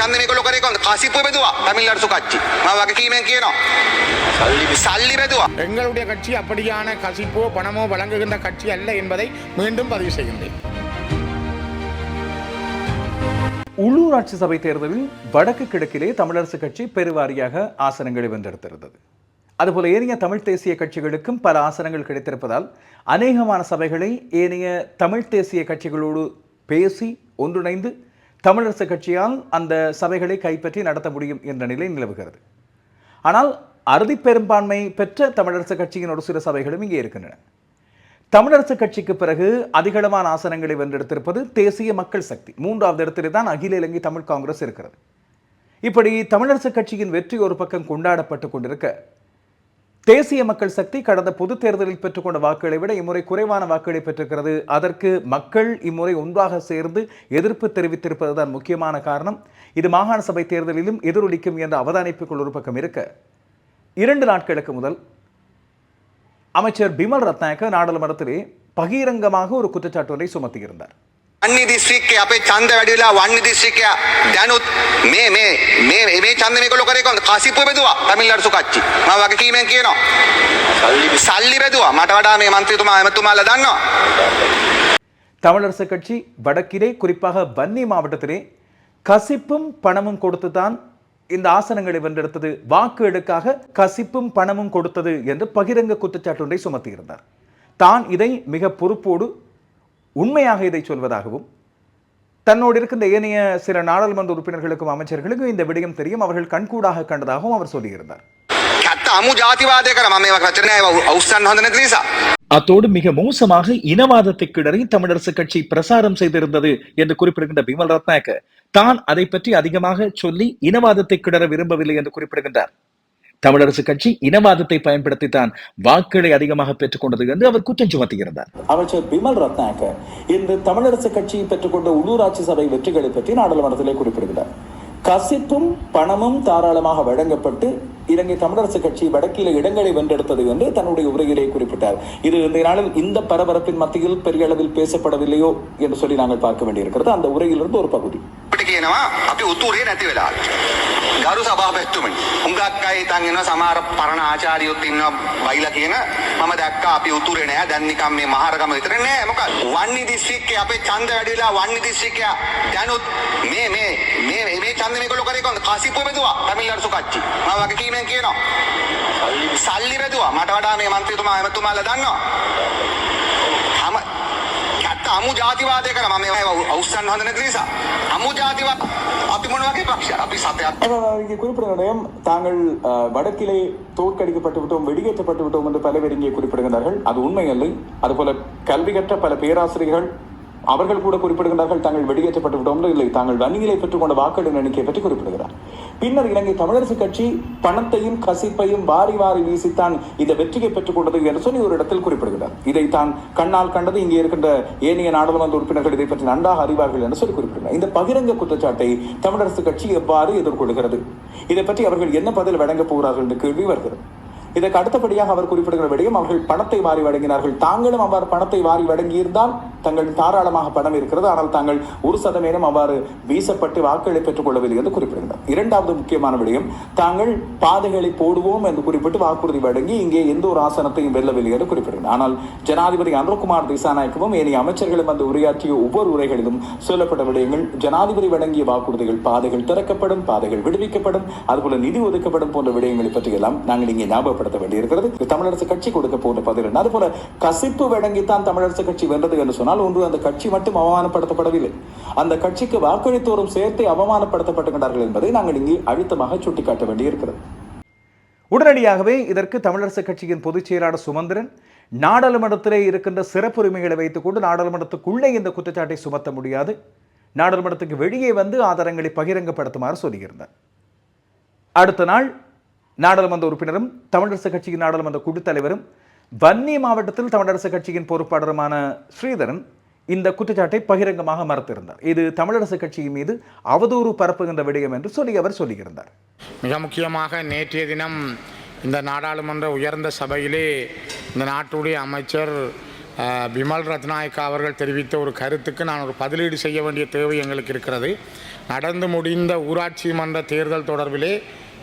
ඡන්ද මේගොල්ලෝ කරේ කොහොමද? කසිප්පු බෙදුවා. තමිල්නාඩු සුකච්චි. මම වගකීමෙන් කියනවා. සල්ලි බෙදුවා. எங்களுடைய கட்சி அப்படியான கசிப்போ பணமோ வழங்குகின்ற கட்சி அல்ல என்பதை மீண்டும் பதிவு செய்கின்றேன் உள்ளூராட்சி சபை தேர்தலில் வடக்கு கிழக்கிலே தமிழரசு கட்சி பெருவாரியாக ஆசனங்களை வென்றெடுத்திருந்தது அதுபோல ஏனைய தமிழ் தேசிய கட்சிகளுக்கும் பல ஆசனங்கள் கிடைத்திருப்பதால் அநேகமான சபைகளை ஏனைய தமிழ் தேசிய கட்சிகளோடு பேசி ஒன்றிணைந்து தமிழரசு கட்சியால் அந்த சபைகளை கைப்பற்றி நடத்த முடியும் என்ற நிலை நிலவுகிறது. ஆனால் அறுதி பெரும்பான்மை பெற்ற தமிழரசு கட்சியின் ஒரு சில சபைகளும் இங்கே இருக்கின்றன. தமிழரசு கட்சிக்கு பிறகு அதிகளவான ஆசனங்களை வென்றெடுத்திருப்பது தேசிய மக்கள் சக்தி. மூன்றாவது இடத்திலே தான் அகில இலங்கை தமிழ் காங்கிரஸ் இருக்கிறது. இப்படி தமிழரசு கட்சியின் வெற்றி ஒரு பக்கம் கொண்டாடப்பட்டு கொண்டிருக்க தேசிய மக்கள் சக்தி கடந்த பொது தேர்தலில் பெற்றுக்கொண்ட வாக்குகளை விட இம்முறை குறைவான வாக்குகளை பெற்றிருக்கிறது. அதற்கு மக்கள் இம்முறை ஒன்றாக சேர்ந்து எதிர்ப்பு தெரிவித்திருப்பதுதான் முக்கியமான காரணம். இது மாகாண சபை தேர்தலிலும் எதிரொலிக்கும் என்ற அவதானிப்புகள் ஒரு பக்கம் இருக்க. இரண்டு நாட்களுக்கு முதல் அமைச்சர் பிமல் ரத்நாயக்க நாடாளுமன்றத்திலே பகிரங்கமாக ஒரு குற்றச்சாட்டு ஒன்றை சுமத்தியிருந்தார். વાણની દિસ્ટ્રિક્ટ કે આપે ચાંદ વેડેલા વાણની દિસ્ટ્રિક્ટ કે ત્યાંનું મે મે મે મે ચાંદ මේගොල්ලෝ කරේ කොහොමද? කාසිප්පු බෙදුවා තමිල්නාඩු සුකච්චි. මම වගේ කීමෙන් කියනවා. සල්ලි බෙදුවා. මට වඩා මේ മന്ത്രിතුමා එමතුමාලා දන්නවා. தமிழரசு கட்சி வடக்கிலே குறிப்பாக வன்னி மாவட்டத்திலே கசிப்பும் பணமும் கொடுத்துதான் இந்த ஆசனங்களை வென்றெடுத்தது. வாக்கு எடுக்காக கசிப்பும் பணமும் கொடுத்தது என்று பகிரங்க குற்றச்சாட்டு ஒன்றை சுமத்தியிருந்தார். தான் இதை மிக பொறுப்போடு உண்மையாக இதை சொல்வதாகவும் தன்னோடு இருக்கின்ற ஏனைய சில நாடாளுமன்ற உறுப்பினர்களுக்கும் அமைச்சர்களுக்கும் இந்த விடயம் தெரியும். அவர்கள் கண்கூடாக கண்டதாகவும் அவர் சொல்லியிருந்தார். அத்தோடு மிக மோசமாக இனவாதத்தை கிளறி தமிழரசு கட்சி பிரசாரம் செய்திருந்தது என்று குறிப்பிடுகின்ற பிமல் ரத்னாக்க தான் அதை பற்றி அதிகமாக சொல்லி இனவாதத்தை கிளற விரும்பவில்லை என்று குறிப்பிடுகின்றார். தமிழரசு கட்சி இனவாதத்தை பயன்படுத்தித்தான் வாக்குகளை அதிகமாக பெற்றுக்கொண்டது என்று அவர் குற்றம் சுமத்துகிறார் அமைச்சர் பிமல் ரத்னாக்க இன்று தமிழரசு கட்சி பெற்றுக்கொண்ட உள்ளூராட்சி சபை வெற்றிகளை பற்றி நாடாளுமன்றத்திலே குறிப்பிடுகிறார். கசிப்பும் பணமும் தாராளமாக வழங்கப்பட்டு இலங்கை தமிழரசு கட்சி வடக்கில இடங்களை வென்றெடுத்தது என்று தன்னுடைய உரையிலே குறிப்பிட்டார். இது இந்த நாளில் இந்த பரபரப்பின் மத்தியில் பெரிய அளவில் பேசப்படவில்லையோ என்று சொல்லி நாங்கள் பார்க்க வேண்டியிருக்கிறது. அந்த உரையிலிருந்து ஒரு பகுதி. අපිට කියනවා අපි උතුරේ නැති වෙලා. ගරු සභාපතිතුමනි, හුඟක් අය හිතන් ඉන්නවා සමහර පරණ ආචාර්යයොත් ඉන්නවා බයිලා කියන මම දැක්කා අපි උතුරේ නෑ දැන් නිකන් මේ මහරගම විතර නෑ මොකද වන්නි දිස්ත්‍රික්කේ අපේ ඡන්ද වැඩි වෙලා වන්නි දිස්ත්‍රික්කය දැනුත් මේ මේ මේ මේ ඡන්ද මේගොල්ලෝ කරේ කොහොමද? කාසිප්පුව බෙදුවා තමිල්නාඩු සුකච්චි. මම වගේ කීමෙන් කියනවා. සල්ලි බෙදුවා. මට වඩා මේ മന്ത്രിතුමා එමෙතුමාලා දන්නවා. හැම අමු ජාතිවාදය කර මම මේවා අවුස්සන් හොඳ නැති නිසා අමු ජාතිවාද අපි මොන වගේ පක්ෂයක් අපි සතයක් ஆனால் இங்கே குறிப்பிடுகிற நேரம் தாங்கள் அஹ், வடக்கிலே தோற்கடிக்கப்பட்டு விட்டோம் வெளியேற்றப்பட்டு விட்டோம் என்று பல பேர் இங்கே குறிப்பிடுகிறார்கள் அது உண்மை இல்லை அதுபோல கல்வி கற்ற பல பேராசிரியர்கள் அவர்கள் கூட குறிப்பிடுகிறார்கள் தாங்கள் வெளியேற்றப்பட்டு விட்டோம் இல்லை தாங்கள் வன்னியிலை பெற்றுக்கொண்ட வாக்கெடுப்பு எண்ணிக்கை பற்றி குறிப்பிடுகிறார். பின்னர் இலங்கை தமிழரசு கட்சி பணத்தையும் கசிப்பையும் வாரி வாரி வீசித்தான் இந்த வெற்றியை பெற்றுக் கொண்டது என்று சொல்லி ஒரு இடத்தில் குறிப்பிடுகிறார். இதை தான் கண்ணால் கண்டது இங்கே இருக்கின்ற ஏனைய நாடாளுமன்ற உறுப்பினர்கள் இதை பற்றி நன்றாக அறிவார்கள் என்று சொல்லி குறிப்பிடுகிறார். இந்த பகிரங்க குற்றச்சாட்டை தமிழரசு கட்சி எவ்வாறு எதிர்கொள்கிறது? இதை பற்றி அவர்கள் என்ன பதில் வழங்கப் போகிறார்கள் என்று கேள்வி வருகிறது. இதற்கு அடுத்தபடியாக அவர் குறிப்பிடுகிற விடயம் அவர்கள் பணத்தை வாரி வழங்கினார்கள். தாங்களும் அவ்வாறு பணத்தை வாரி வழங்கியிருந்தால் தங்கள் தாராளமாக பணம் இருக்கிறது. ஆனால் தாங்கள் ஒரு சதவீதம் அவ்வாறு வீசப்பட்டு வாக்குகளை பெற்றுக் கொள்ளவில்லை என்று குறிப்பிடுகிறார் இரண்டாவது முக்கியமான விடயம் தாங்கள் பாதைகளை போடுவோம் என்று குறிப்பிட்டு வாக்குறுதி வழங்கி இங்கே எந்த ஒரு ஆசனத்தையும் வெல்லவில்லை என்று குறிப்பிடுகிறார் ஆனால் ஜனாதிபதி அனுகுமார் திசாநாயக்கவும் ஏனைய அமைச்சர்களும் அந்த உரையாற்றிய ஒவ்வொரு உரைகளிலும் சொல்லப்பட்ட விடயங்கள் ஜனாதிபதி வழங்கிய வாக்குறுதிகள் பாதைகள் திறக்கப்படும் பாதைகள் விடுவிக்கப்படும் அதுபோல நிதி ஒதுக்கப்படும் போன்ற விடயங்களை பற்றியெல்லாம் நாங்கள் இங்கே ஞாபகம் ஞாபகப்படுத்த வேண்டியிருக்கிறது. தமிழரசு கட்சி கொடுக்க போன்ற பதில் என்ன? அதுபோல கசிப்பு வழங்கித்தான் தமிழரசு கட்சி வென்றது என்று சொன்னால் ஒன்று அந்த கட்சி மட்டும் அவமானப்படுத்தப்படவில்லை. அந்த கட்சிக்கு வாக்களித்தோரும் சேர்த்து அவமானப்படுத்தப்பட்டுகிறார்கள் என்பதை நாங்கள் இங்கே அழுத்தமாக சுட்டிக்காட்ட வேண்டியிருக்கிறது. உடனடியாகவே இதற்கு தமிழரசு கட்சியின் பொதுச் செயலாளர் சுமந்திரன் நாடாளுமன்றத்திலே இருக்கின்ற சிறப்புரிமைகளை வைத்துக்கொண்டு நாடாளுமன்றத்துக்குள்ளே இந்த குற்றச்சாட்டை சுமத்த முடியாது. நாடாளுமன்றத்துக்கு வெளியே வந்து ஆதாரங்களை பகிரங்கப்படுத்துமாறு சொல்லியிருந்தார். அடுத்த நாள் நாடாளுமன்ற உறுப்பினரும் தமிழரசு கட்சியின் நாடாளுமன்ற குழு தலைவரும் வன்னி மாவட்டத்தில் தமிழரசு கட்சியின் பொறுப்பாளருமான ஸ்ரீதரன் இந்த குற்றச்சாட்டை பகிரங்கமாக மறுத்திருந்தார். இது தமிழரசு கட்சியின் மீது அவதூறு பரப்புகின்ற விடயம் என்று சொல்லி அவர் சொல்லியிருந்தார். மிக முக்கியமாக நேற்றைய தினம் இந்த நாடாளுமன்ற உயர்ந்த சபையிலே இந்த நாட்டுடைய அமைச்சர் விமல் பிமல் ரத்நாயக்கா அவர்கள் தெரிவித்த ஒரு கருத்துக்கு நான் ஒரு பதிலீடு செய்ய வேண்டிய தேவை எங்களுக்கு இருக்கிறது. நடந்து முடிந்த ஊராட்சி மன்ற தேர்தல் தொடர்பிலே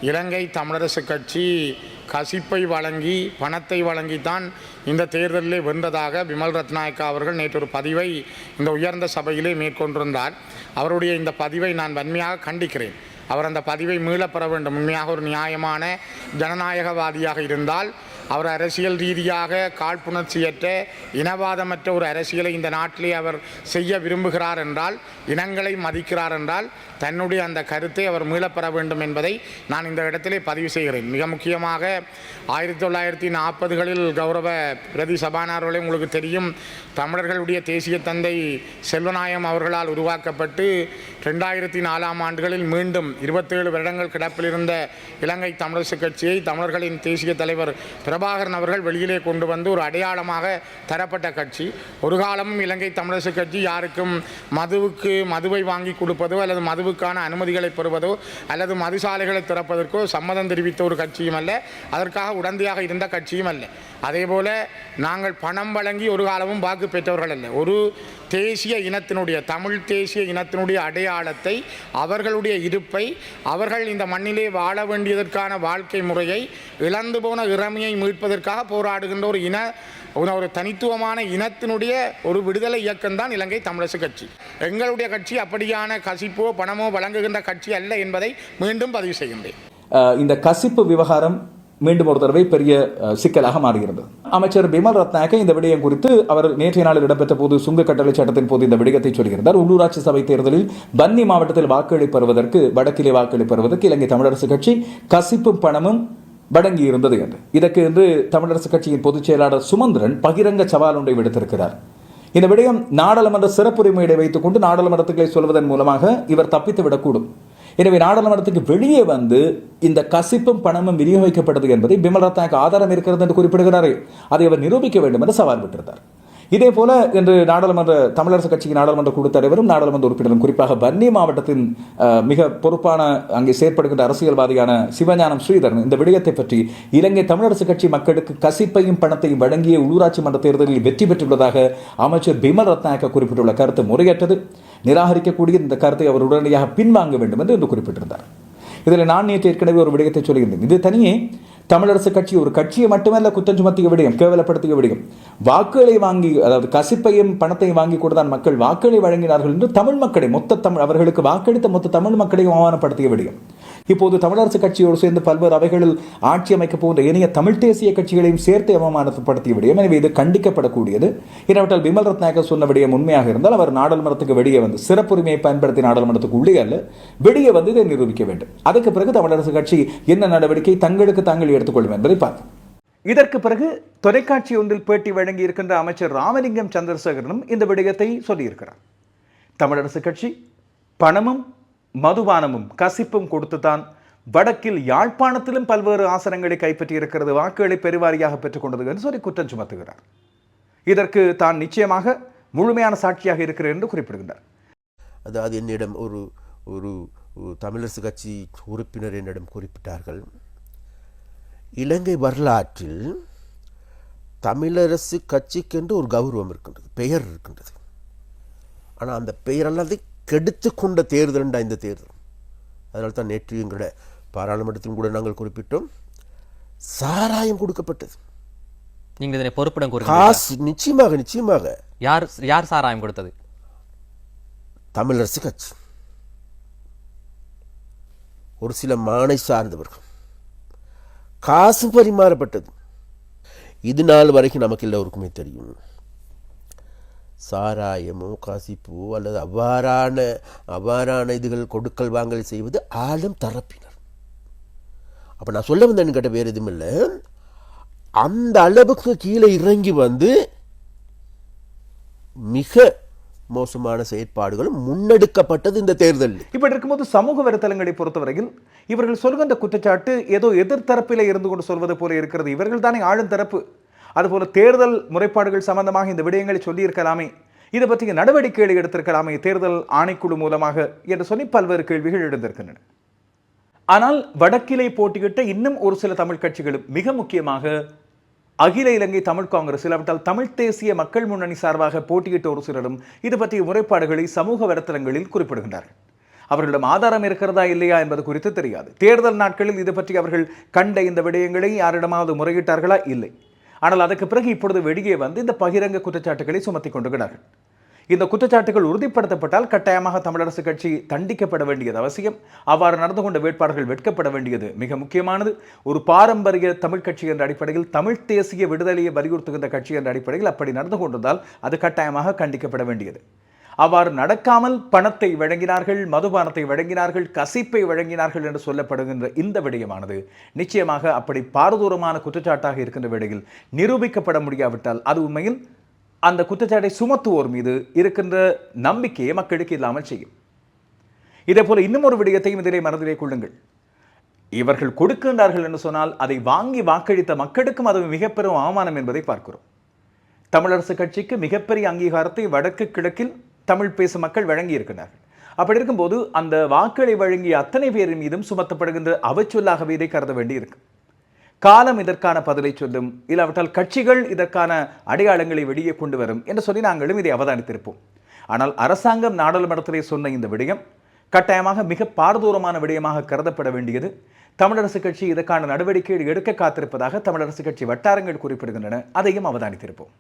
இலங்கை தமிழரசு கட்சி கசிப்பை வழங்கி பணத்தை வழங்கித்தான் இந்த தேர்தலிலே வென்றதாக விமல் ரத்நாயக்கா அவர்கள் நேற்று ஒரு பதிவை இந்த உயர்ந்த சபையிலே மேற்கொண்டிருந்தார். அவருடைய இந்த பதிவை நான் வன்மையாக கண்டிக்கிறேன். அவர் அந்த பதிவை மீளப்பெற வேண்டும். உண்மையாக ஒரு நியாயமான ஜனநாயகவாதியாக இருந்தால் அவர் அரசியல் ரீதியாக காழ்ப்புணர்ச்சியற்ற இனவாதமற்ற ஒரு அரசியலை இந்த நாட்டிலே அவர் செய்ய விரும்புகிறார் என்றால் இனங்களை மதிக்கிறார் என்றால் தன்னுடைய அந்த கருத்தை அவர் மீளப்பெற வேண்டும் என்பதை நான் இந்த இடத்திலே பதிவு செய்கிறேன். மிக முக்கியமாக ஆயிரத்தி தொள்ளாயிரத்தி நாற்பதுகளில் கௌரவ பிரதி சபானார்களே உங்களுக்கு தெரியும் தமிழர்களுடைய தேசிய தந்தை செல்வநாயம் அவர்களால் உருவாக்கப்பட்டு ரெண்டாயிரத்தி நாலாம் ஆண்டுகளில் மீண்டும் இருபத்தேழு வருடங்கள் கிடப்பில் இருந்த இலங்கை தமிழரசு கட்சியை தமிழர்களின் தேசிய தலைவர் பிர பிரபாகரன் அவர்கள் வெளியிலே கொண்டு வந்து ஒரு அடையாளமாக தரப்பட்ட கட்சி. ஒரு காலமும் இலங்கை தமிழரசு கட்சி யாருக்கும் மதுவுக்கு மதுவை வாங்கி கொடுப்பதோ அல்லது மதுவுக்கான அனுமதிகளை பெறுவதோ அல்லது மதுசாலைகளை திறப்பதற்கோ சம்மதம் தெரிவித்த ஒரு கட்சியும் அல்ல. அதற்காக உடந்தையாக இருந்த கட்சியும் அல்ல. அதேபோல நாங்கள் பணம் வழங்கி ஒரு காலமும் வாக்கு பெற்றவர்கள் அல்ல. ஒரு தேசிய இனத்தினுடைய தமிழ் தேசிய இனத்தினுடைய அடையாளத்தை அவர்களுடைய இருப்பை அவர்கள் இந்த மண்ணிலே வாழ வேண்டியதற்கான வாழ்க்கை முறையை இழந்து போன இறமையை மீட்பதற்காக போராடுகின்ற ஒரு இன ஒரு தனித்துவமான இனத்தினுடைய ஒரு விடுதலை இயக்கம்தான் இலங்கை தமிழரசு கட்சி. எங்களுடைய கட்சி அப்படியான கசிப்போ பணமோ வழங்குகின்ற கட்சி அல்ல என்பதை மீண்டும் பதிவு செய்கின்றேன். இந்த கசிப்பு விவகாரம் மீண்டும் ஒரு தடவை பெரிய சிக்கலாக மாறுகிறது. அமைச்சர் பிமல் ரத்னாக இந்த விடயம் குறித்து அவர் நேற்றைய நாளில் இடம்பெற்ற போது சுங்க கட்டளை சட்டத்தின் போது இந்த விடயத்தை சொல்கிறார். உள்ளூராட்சி சபை தேர்தலில் பன்னி மாவட்டத்தில் வாக்களிப்பெறுவதற்கு வடக்கிலே வாக்களிப்பெறுவதற்கு இலங்கை தமிழரசு கட்சி கசிப்பும் பணமும் வழங்கி இருந்தது என்று. இதற்கு என்று தமிழரசு கட்சியின் பொதுச் செயலாளர் சுமந்திரன் பகிரங்க சவால் ஒன்றை விடுத்திருக்கிறார். இந்த விடயம் நாடாளுமன்ற சிறப்புரிமையை வைத்துக் கொண்டு நாடாளுமன்றத்துக்களை சொல்வதன் மூலமாக இவர் தப்பித்து விடக்கூடும். எனவே நாடாளுமன்றத்துக்கு வெளியே வந்து இந்த கசிப்பும் பணமும் விநியோகிக்கப்பட்டது என்பதை பிமல் ரத்னாக்கு ஆதாரம் இருக்கிறது என்று குறிப்பிடுகிறாரே. அதை அவர் நிரூபிக்க வேண்டும் என்று சவால் விட்டிருந்தார். இதே போல இன்று நாடாளுமன்ற தமிழரசு கட்சிக்கு நாடாளுமன்ற குழு தலைவரும் நாடாளுமன்ற உறுப்பினரும் குறிப்பாக வன்னி மாவட்டத்தின் மிக பொறுப்பான அங்கே செயற்படுகின்ற அரசியல்வாதியான சிவஞானம் ஸ்ரீதரன் இந்த விடயத்தை பற்றி இலங்கை தமிழரசு கட்சி மக்களுக்கு கசிப்பையும் பணத்தையும் வழங்கிய உள்ளூராட்சி மன்ற தேர்தலில் வெற்றி பெற்றுள்ளதாக அமைச்சர் பிமல் ரத்னாயக்க குறிப்பிட்டுள்ள கருத்து முறையற்றது. நிராகரிக்கக்கூடிய இந்த கருத்தை அவர் உடனடியாக பின்வாங்க வேண்டும் என்று இன்று குறிப்பிட்டிருந்தார். இதில் நான் நேற்று ஏற்கனவே ஒரு விடயத்தை சொல்லியிருந்தேன். இது தனியே தமிழரசு கட்சி ஒரு கட்சியை மட்டுமல்ல குற்றம் சுமத்திக்க விடயம் கேவலப்படுத்திய விடயம். வாக்குகளை வாங்கி அதாவது கசிப்பையும் பணத்தையும் வாங்கி தான் மக்கள் வாக்குகளை வழங்கினார்கள் என்று தமிழ் மக்களை மொத்த தமிழ் அவர்களுக்கு வாக்களித்த மொத்த தமிழ் மக்களையும் அவமானப்படுத்திய விடயம். இப்போது தமிழரசு கட்சியோடு சேர்ந்து பல்வேறு அவைகளில் ஆட்சி அமைக்க போன்ற இனிய தமிழ் தேசிய கட்சிகளையும் சேர்த்து அவமானப்படுத்திய விடயம் எனவே இது கண்டிக்கப்படக்கூடியது. இனவற்றால் விமல் ரத்நாயகர் சொன்ன விடயம் உண்மையாக இருந்தால் அவர் நாடாளுமன்றத்துக்கு வெளியே வந்து சிறப்புரிமையை பயன்படுத்தி நாடாளுமன்றத்துக்கு உள்ளே அல்ல வெளியே வந்து இதை நிரூபிக்க வேண்டும். அதுக்கு பிறகு தமிழரசு கட்சி என்ன நடவடிக்கை தங்களுக்கு தாங்கள் எடுத்துக்கொள்ளும் என்பதை பார்ப்போம். இதற்கு பிறகு தொலைக்காட்சி ஒன்றில் பேட்டி வழங்கி இருக்கின்ற அமைச்சர் ராமலிங்கம் சந்திரசேகரனும் இந்த விடயத்தை சொல்லியிருக்கிறார். தமிழரசு கட்சி பணமும் மதுபானமும் கசிப்பும் கொடுத்துதான் வடக்கில் யாழ்ப்பாணத்திலும் பல்வேறு ஆசனங்களை கைப்பற்றியிருக்கிறது வாக்குகளை பெருவாரியாக பெற்றுக்கொண்டது என்று சொல்லி குற்றம் சுமத்துகிறார். இதற்கு தான் நிச்சயமாக முழுமையான சாட்சியாக இருக்கிறேன் என்று குறிப்பிடுகின்றார். அதாவது என்னிடம் ஒரு ஒரு ஒரு தமிழரசு கட்சி உறுப்பினர் என்னிடம் குறிப்பிட்டார்கள் இலங்கை வரலாற்றில் தமிழரசு கட்சிக்கென்று ஒரு கௌரவம் இருக்கின்றது பெயர் இருக்கின்றது. ஆனால் அந்த பெயர் அல்லது கெடுத்து கொண்ட தேர்தல்ண்டா இந்த தேர்தல்? அதனால தான் நேற்று எங்களுடைய பாராளுமன்றத்திலும் கூட நாங்கள் குறிப்பிட்டோம் சாராயம் கொடுக்கப்பட்டது. நீங்கள் இதனை பொறுப்பிடம் காசு நிச்சயமாக நிச்சயமாக. யார் யார் சாராயம் கொடுத்தது? தமிழரசு கட்சி. ஒரு சில மானை சார்ந்தவர்கள். காசு பரிமாறப்பட்டது. இது நாள் வரைக்கும் நமக்கு எல்லோருக்குமே தெரியும். சாராயமோ காசிப்பூ அல்லது அவ்வாறான அவ்வாறான இதுகள் கொடுக்கல் வாங்கல் செய்வது ஆளும் தரப்பினர். அப்போ நான் சொல்ல வந்தேன்னு கேட்ட வேறு எதுவும் இல்லை. அந்த அளவுக்கு கீழே இறங்கி வந்து மிக மோசமான செயற்பாடுகளும் முன்னெடுக்கப்பட்டது இந்த தேர்தலில். இப்படி இருக்கும்போது சமூக வலைத்தளங்களை பொறுத்தவரையில் இவர்கள் சொல்கின்ற குற்றச்சாட்டு ஏதோ எதிர்த்தரப்பில் இருந்து கொண்டு சொல்வது போல இருக்கிறது. இவர்கள் தானே ஆளும் தரப்பு. அதுபோல தேர்தல் முறைப்பாடுகள் சம்பந்தமாக இந்த விடயங்களை சொல்லியிருக்கலாமே. இதை பற்றிய நடவடிக்கைகளை எடுத்திருக்கலாமே தேர்தல் ஆணைக்குழு மூலமாக என்று சொல்லி பல்வேறு கேள்விகள் எழுந்திருக்கின்றன. ஆனால் வடக்கிலே போட்டியிட்ட இன்னும் ஒரு சில தமிழ் கட்சிகளும் மிக முக்கியமாக அகில இலங்கை தமிழ் காங்கிரஸ் இல்லாவிட்டால் தமிழ் தேசிய மக்கள் முன்னணி சார்பாக போட்டியிட்ட ஒரு சிலரும் இது பற்றிய முறைப்பாடுகளை சமூக வலைத்தளங்களில் குறிப்பிடுகின்றார்கள். அவர்களிடம் ஆதாரம் இருக்கிறதா இல்லையா என்பது குறித்து தெரியாது. தேர்தல் நாட்களில் இது பற்றி அவர்கள் கண்ட இந்த விடயங்களை யாரிடமாவது முறையிட்டார்களா? இல்லை. ஆனால் அதற்கு பிறகு இப்பொழுது வெளியே வந்து இந்த பகிரங்க குற்றச்சாட்டுகளை சுமத்தி கொண்டுகிறார்கள் இந்த குற்றச்சாட்டுகள் உறுதிப்படுத்தப்பட்டால் கட்டாயமாக தமிழரசு கட்சி தண்டிக்கப்பட வேண்டியது அவசியம். அவ்வாறு நடந்து கொண்ட வேட்பாளர்கள் வெட்கப்பட வேண்டியது மிக முக்கியமானது. ஒரு பாரம்பரிய தமிழ் கட்சி என்ற அடிப்படையில் தமிழ் தேசிய விடுதலையை வலியுறுத்துகின்ற கட்சி என்ற அடிப்படையில் அப்படி நடந்து கொண்டிருந்தால் அது கட்டாயமாக கண்டிக்கப்பட வேண்டியது. அவ்வாறு நடக்காமல் பணத்தை வழங்கினார்கள் மதுபானத்தை வழங்கினார்கள் கசிப்பை வழங்கினார்கள் என்று சொல்லப்படுகின்ற இந்த விடயமானது நிச்சயமாக அப்படி பாரதூரமான குற்றச்சாட்டாக இருக்கின்ற வேளையில் நிரூபிக்கப்பட முடியாவிட்டால் அது உண்மையில் அந்த குற்றச்சாட்டை சுமத்துவோர் மீது இருக்கின்ற நம்பிக்கையை மக்களுக்கு இல்லாமல் செய்யும். இதே போல இன்னும் ஒரு விடயத்தையும் இதிலே மனதிலே கொள்ளுங்கள். இவர்கள் கொடுக்கின்றார்கள் என்று சொன்னால் அதை வாங்கி வாக்களித்த மக்களுக்கும் அது மிக பெரும் அவமானம் என்பதை பார்க்கிறோம். தமிழரசு கட்சிக்கு மிகப்பெரிய அங்கீகாரத்தை வடக்கு கிழக்கில் தமிழ் பேசும் மக்கள் வழங்கியிருக்கிறார்கள். அப்படி இருக்கும்போது அந்த வாக்களை வழங்கிய அத்தனை பேரின் மீதும் சுமத்தப்படுகின்ற அவச்சொல்லாகவே இதை கருத வேண்டியிருக்கு. காலம் இதற்கான பதிலை சொல்லும் இல்லாவிட்டால் கட்சிகள் இதற்கான அடையாளங்களை வெளியே கொண்டு வரும் என்று சொல்லி நாங்களும் இதை அவதானித்திருப்போம். ஆனால் அரசாங்கம் நாடாளுமன்றத்திலே சொன்ன இந்த விடயம் கட்டாயமாக மிக பாரதூரமான விடயமாக கருதப்பட வேண்டியது. தமிழரசு கட்சி இதற்கான நடவடிக்கைகள் எடுக்க காத்திருப்பதாக தமிழரசு கட்சி வட்டாரங்கள் குறிப்பிடுகின்றன. அதையும் அவதானித்திருப்போம்.